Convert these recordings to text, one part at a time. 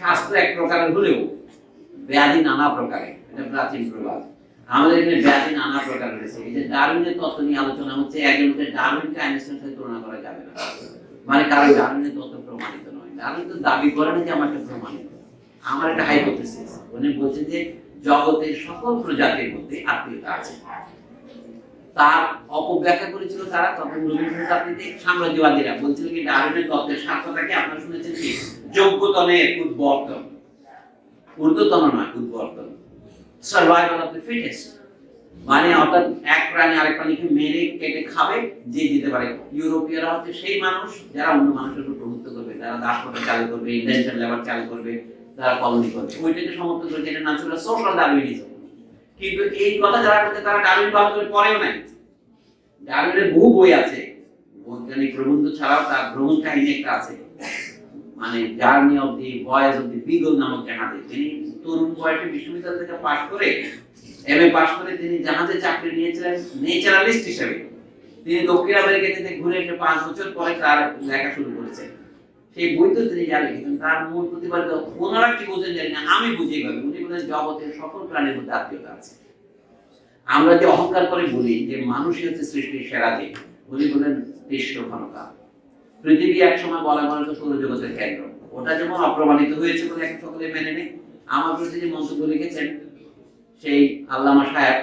স্বাস্থ্য এক প্রকারের হলেও ব্যাধি নানা প্রকারের, এটা প্রাচীন প্রবাদ। আমাদের এখানে ব্যাধি নানা প্রকার রয়েছে। এই যে ডারউইনের তত্ত্ব নিয়ে আলোচনা হচ্ছে, একজন মধ্যে ডারউইনকে আইনস্টাইনের সাথে তুলনা করা যাবে না। মানে কারণ ডারউইনের তত্ত্ব প্রমাণিত নয়। ডারউইন তো দাবি করে না যে আমার একটা প্রমাণিত। আমার একটা হাইপোথেসিস উনি বলছেন যে জগতের সকল প্রজাতির মধ্যে আত্মীয়তা আছে। তার অপব্যাখ্যা করেছিল তারা, তখন শতাব্দীতে সাম্রাজ্যবাদীরা। বলছিল কি ডারউইনের তত্ত্বের স্বার্থটাকে আপনারা শুনেছেন কি? যোগ্যতনের উদ্বর্তন। ঊর্ধ্বতন নয়, উদ্বর্তন। সার্ভাইভাল অফ দ্য ফিটেস্ট মানে অর্থাৎ এক প্রাণী আরেক প্রাণীকে মেরে, কেটে খাবে, যে দিতে পারে। ইউরোপীয়রা হচ্ছে সেই মানুষ, যারা অন্য মানুষের উপর প্রভুত্ব করবে। তারা দাসপ্রথা চালু করবে ইন্ডেন্টার লেবার চালু করবে তারা কলোনি করবে। ওইটাকে সমর্থন করে যেটা নাম ছিল সোশ্যাল ডারউইনিজম কিন্তু এই কথা যারা করছে তারা ডারউইন করে পড়েও নাই। ডারউইনের বহু বই আছে। বৈজ্ঞানিক প্রবন্ধ ছাড়াও তার ভ্রমণ কাহিনী একটা আছে। মানে journey of the voyage of the Beagle নামক জাহাজে। তিনি তরুণ বয়সে বিশ্ববিদ্যালয় থেকে পাশ করে এমএ পাশ করে তিনি জাহাজে চাকরি নিয়েছিলেন নেচারালিস্ট হিসেবে। তিনি দক্ষিণ আমেরিকা থেকে ঘুরে এসে পাঁচ বছর পরে তার লেখা শুরু করেছেন। সেই বই তো তিনি লিখেছেন তার মূল প্রতিবাদ ওনারা কি বোঝেন জানি না, আমি বুঝি এভাবে। উনি বলেন, জগতের সকল প্রাণীর মধ্যে আত্মীয়তা আছে। আমরা যে অহংকার করে বলি যে মানুষই হচ্ছে সৃষ্টির সেরা দিক উনি বলেন, কৃষ্ণ ঘনকা পৃথিবী এক সময় বলা মনে হতো সৌরজগতের কেন্দ্র। ওটা যেমন অপ্রমাণিত হয়েছে বলে এখন সকলে মেনে নেই আমার বিরুদ্ধে যে মন্তব্য লিখেছেন সেই আল্লামা সাহেব,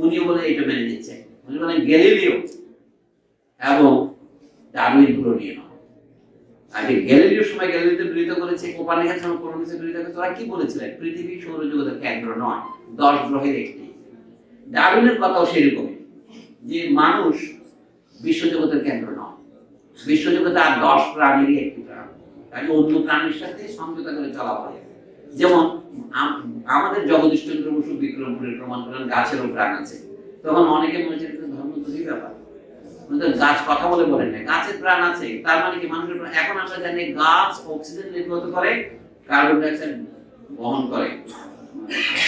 উনিও বলে এটা মেনে নিচ্ছেন। উনি বলেন গ্যালিলিও এবং ডারউইন তুলনীয় নয় আগে গ্যালিলিওর সময় গ্যালিলিওতে বিরোধিতা করেছে কোপানিকাস এবং কোলনিসের বিরোধিতা করেছে, ওরা কি বলেছিলেন পৃথিবী সৌরজগতের কেন্দ্র নয়, দশ গ্রহের একটি। কথাও সেরকমই যে মানুষ বিশ্বজগতের কেন্দ্র নয়। বিশ্বজগতে আর দশ প্রাণীরই একটি প্রাণ। অন্য প্রাণীর সাথে সমঝোতা করে চলা হয় যেমন আম- আমাদের জগদীশচন্দ্র বসু বিক্রমপুরের প্রমাণ করেন, গাছেরও প্রাণ আছে। তখন অনেকে মনে হচ্ছে এটা ধর্ম তৈরি ব্যাপার কিন্তু গাছ কথা বলে বলেন না গাছের প্রাণ আছে, তার মানে কি মানুষের এখন আমরা জানি গাছ অক্সিজেন নির্গত করে, কার্বন ডাইঅক্সাইড বহন করে,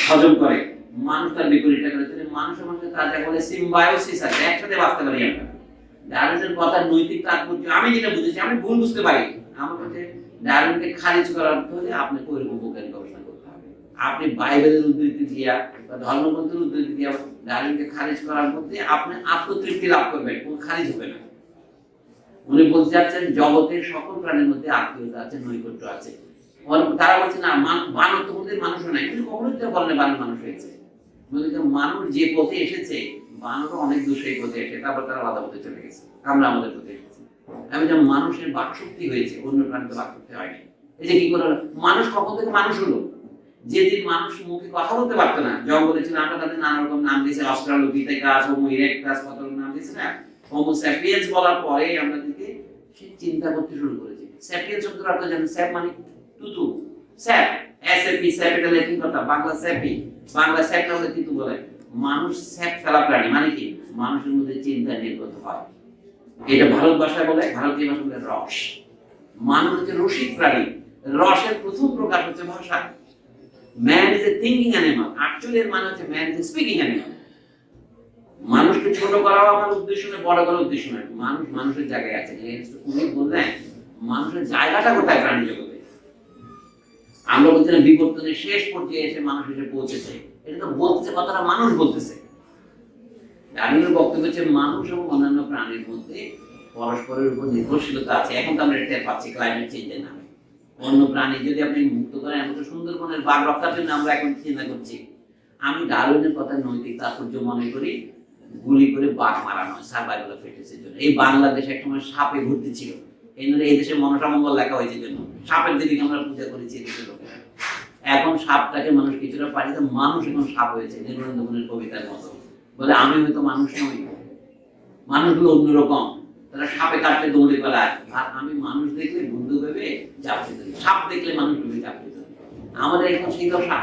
হজম করে, মানুষ তার বিপরীতটা করে। তাহলে মানুষের তার যা বলে সিম্বায়োসিস আছে, একসাথে বাঁচতে পারি আমরা। কথার নৈতিক তাৎপর্য, আমি যেটা বুঝেছি, আমি ভুল বুঝতে পারি। আমার কাছে ডারউইনকে খারিজ করার অর্থ হলে করতে হবে আপনি বাইবেলের উদ্ধৃতি দিয়া বা ধর্মগ্রন্থের উদ্ধৃতি দিয়া ডারউইনকে খারিজ করার মধ্যে আপনি আত্মতৃপ্তি লাভ করবেন, কোন খারিজ হবে না। উনি বলতে চাচ্ছেন, জগতের সকল প্রাণীর মধ্যে আত্মীয়তা আছে, নৈকট্য আছে। তারা বলছে, না, মান- বানর তো কোনদিন মানুষও নাই। কিন্তু কখনোই তো বলেন বানর মানুষ হয়েছে। মানুষ যে পথে এসেছে, বানরও অনেক দূর সেই পথে এসে তারপর তারা আলাদা পথে চলে গেছে। আমরা আমাদের পথে এসেছি। আমি যেমন মানুষের বাকশক্তি হয়েছে, অন্য প্রাণীতে বাকশক্তি হয়নি। এই যে কি করে মানুষ কখন থেকে মানুষ হলো? যেদিন মানুষ মুখে কথা বলতে পারতো না, জঙ্গলে ছিল, আমরা তাদের নানা রকম নাম দিয়েছি অস্ট্রালোপিথেকাস হোমো ইরেক্টাস কত নাম দিয়েছি না? হোমো স্যাপিয়েন্স বলার পরে আমরা দিকে চিন্তা করতে শুরু করেছি। স্যাপিয়েন্স শব্দের অর্থ জানেন স্যাপ মানে Tutu. Sap S A P sap এটা লেটিন কথা, বাংলা স্যাপি বাংলা স্যাপ না হলে কিন্তু বলে, মানুষ স্যাপ ফেলা প্রাণী মানে কি? মানুষের মধ্যে চিন্তা নির্গত হয়। এটা ভারত ভাষায় বলে, ভারতীয় ভাষা বলে রস। মানুষ হচ্ছে রসিক প্রাণী। রসের প্রথম প্রকাশ হচ্ছে ভাষা। Man is a thinking animal actually এর মানে হচ্ছে man is a speaking animal মানুষকে ছোট করাও আমার উদ্দেশ্য নয়, বড় করার উদ্দেশ্য নয়। মানুষ মানুষের জায়গায় আছে। উনি বললেন, মানুষের জায়গাটা কোথায় প্রাণী জগতে? আমরা বলছিলাম বিবর্তনের শেষ পর্যায়ে এসে মানুষ এসে পৌঁছেছে। এটা তো বলতেছে, কথাটা মানুষ বলতেছে। ডারউইনের বক্তব্য হচ্ছে, মানুষ এবং অন্যান্য প্রাণীর মধ্যে পরস্পরের উপর নির্ভরশীলতা আছে। এখন তো আমরা এটা পাচ্ছি ক্লাইমেট চেঞ্জের নামে। অন্য প্রাণী যদি আপনি মুক্ত করেন, এমন সুন্দরবনের বাঘ রক্ষার জন্য আমরা এখন চিন্তা করছি। আমি ডারউইনের কথা নৈতিক তাৎপর্য মনে করি, গুলি করে বাঘ মারা নয় সার্ভাইভাল অফ ফিটনেসের জন্য। এই বাংলাদেশে এক সময় সাপে ভর্তি ছিল। এই জন্য এই দেশে মনসামঙ্গল লেখা হয়েছে জন্য। সাপের দেবীকে আমরা পূজা করেছি, এই দেশের লোকেরা। এখন সাপটাকে মানুষ কিছুটা পাঠিয়ে মানুষ এখন সাপ হয়েছে নির্মলেন্দ্র কবিতার মতো। বলে, আমি হয়তো মানুষ নই। মানুষগুলো অন্যরকম। তারা সাপে কাটতে দৌড়ে বেড়ায়। আর আমি মানুষ দেখলে বন্ধু ভেবে ধরি সাপ দেখলে মানুষ ভেবে ধরি আমাদের এখন সেই দশা।